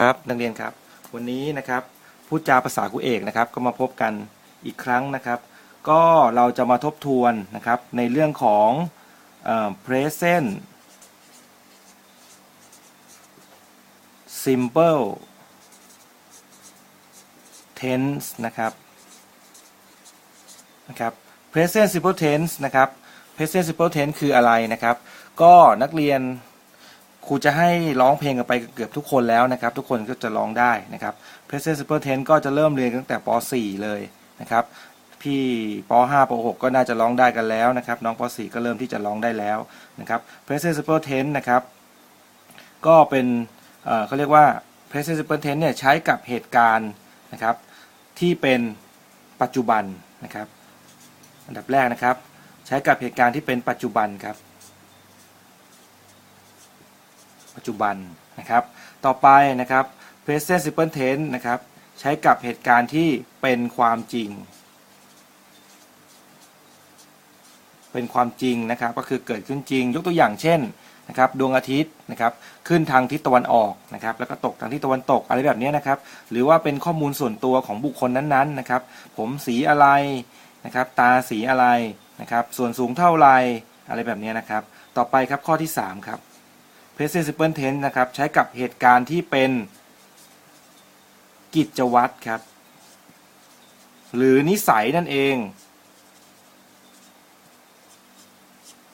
ครับนักเรียนครับ วันนี้นะครับพูดจาภาษาครูเอกนะครับ ก็มาพบกันอีกครั้งนะครับ ก็เราจะมาทบทวนนะครับในเรื่องของเอ่อ present simple tense นะครับนะครับ present simple tense นะครับ present simple tense คืออะไรนะครับ ก็นักเรียน ครูจะให้ร้องเพลงกันไปเกือบทุกคนแล้วนะครับ ทุกคนก็จะร้องได้นะครับ present simple tense ก็จะเริ่มเรียนตั้งแต่ป .4 เลยนะครับ พี่ป .5 ป .6 ก็น่าจะร้องได้กันแล้วนะครับ น้องป .4 ก็เริ่มที่จะร้องได้แล้วนะครับ present simple tense นะครับ ก็เป็นเเขาเรียกว่า present simple tense เนี่ยใช้กับเหตุการณ์นะครับ ที่เป็นปัจจุบันนะครับ อันดับแรกนะครับ ใช้กับเหตุการณ์ที่เป็นปัจจุบันครับ ปัจจุบันนะครับ ต่อไปนะครับ present simple tense นะครับ ใช้กับเหตุการณ์ที่เป็นความจริง เป็นความจริงนะครับ ก็คือเกิดขึ้นจริง ยกตัวอย่างเช่นนะครับดวงอาทิตย์นะครับขึ้นทางทิศตะวันออกนะครับ แล้วก็ตกทางทิศตะวันตกอะไรแบบนี้นะครับ หรือว่าเป็นข้อมูลส่วนตัวของบุคคลนั้นๆนะครับ ผมสีอะไรนะครับ ตาสีอะไรนะครับ ส่วนสูงเท่าไรอะไรแบบนี้นะครับ ต่อไปครับข้อที่ 3 ครับ present simple tense นะครับ ใช้กับเหตุการณ์ที่เป็นกิจวัตรครับ หรือนิสัยนั่นเอง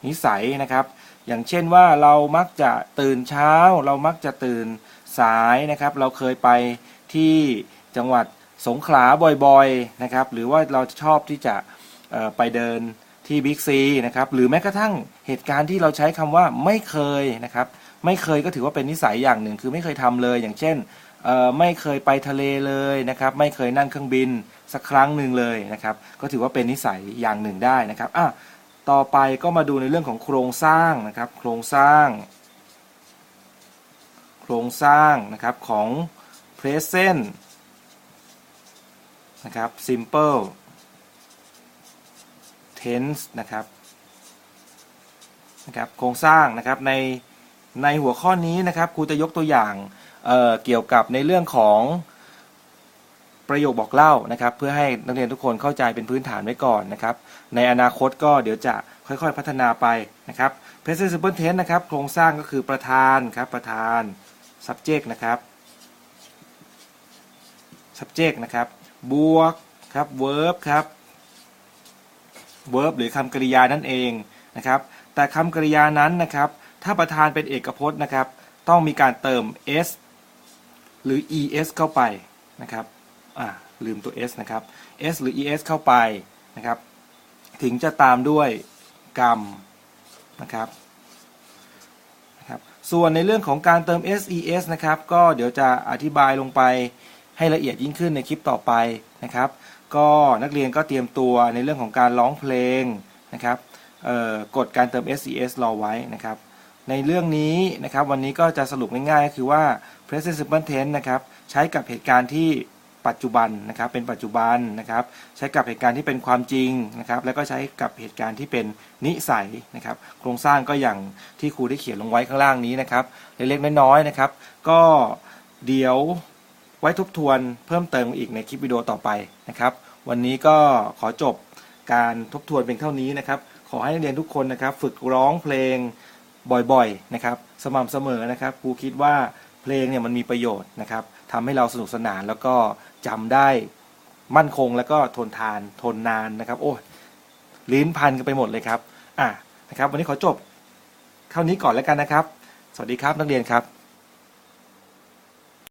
นิสัยนะครับ อย่างเช่นว่าเรามักจะตื่นเช้า เรามักจะตื่นสายนะครับ เราเคยไปที่จังหวัดสงขลาบ่อยๆนะครับ หรือว่าเราชอบที่จะไปเดินที่บิ๊กซีนะครับ หรือแม้กระทั่งเหตุการณ์ที่เราใช้คำว่าไม่เคยนะครับ ไม่เคยก็ถือว่าเป็นนิสัยอย่างหนึ่ง คือไม่เคยทำเลย อย่างเช่นไม่เคยไปทะเลเลยนะครับ ไม่เคยนั่งเครื่องบินสักครั้งหนึ่งเลยนะครับ ก็ถือว่าเป็นนิสัยอย่างหนึ่งได้นะครับอะต่อไปก็มาดูในเรื่องของโครงสร้างนะครับ โครงสร้าง โครงสร้างนะครับของ present นะครับ simple tense นะครับนะครับ โครงสร้างนะครับใน ในหัวข้อนี้นะครับครูจะยกตัวอย่างเเกี่ยวกับในเรื่องของประโยคบอกเล่านะครับ เพื่อให้นักเรียนทุกคนเข้าใจเป็นพื้นฐานไว้ก่อนนะครับ ในอนาคตก็เดี๋ยวจะค่อยๆพัฒนาไปนะครับ present simple tense นะครับ โครงสร้างก็คือประธานครับประธาน subject นะครับ subject นะครับบวกครับ verb ครับ verb หรือคำกริยานั่นเองนะครับ แต่คำกริยานั้นนะครับ ถ้าประธานเป็นเอกพจน์นะครับ ต้องมีการเติม s หรือ es เข้าไปนะครับอ่าลืมตัว s นะครับ s หรือ es เข้าไปนะครับ ถึงจะตามด้วยกรรมนะครับนะครับ ส่วนในเรื่องของการเติม ses นะครับ ก็เดี๋ยวจะอธิบายลงไปให้ละเอียดยิ่งขึ้นในคลิปต่อไปนะครับ ก็นักเรียนก็เตรียมตัวในเรื่องของการร้องเพลงนะครับกดการเติม ses รอไว้นะครับ ในเรื่องนี้นะครับวันนี้ก็จะสรุปง่ายๆก็คือว่า present simple tense นะครับใช้กับเหตุการณ์ที่ปัจจุบันนะครับเป็นปัจจุบันนะครับใช้กับเหตุการณ์ที่เป็นความจริงนะครับแล้วก็ใช้กับเหตุการณ์ที่เป็นนิสัยนะครับโครงสร้างก็อย่างที่ครูได้เขียนลงไว้ข้างล่างนี้นะครับเล็กๆน้อยๆนะครับ ก็เดี๋ยวไว้ทบทวนเพิ่มเติมอีกในคลิปวิดีโอต่อไปนะครับ วันนี้ก็ขอจบการทบทวนเพียงเท่านี้นะครับ ขอให้นักเรียนทุกคนนะครับ ฝึกร้องเพลง บ่อยๆนะครับสม่ำเสมอนะครับครูคิดว่าเพลงเนี่ยมันมีประโยชน์นะครับทำให้เราสนุกสนานแล้วก็จำได้มั่นคงแล้วก็ทนทานทนนานนะครับ โอ้ยลิ้นพันกันไปหมดเลยครับอะนะครับ วันนี้ขอจบเท่านี้ก่อนแล้วกันนะครับ สวัสดีครับนักเรียนครับ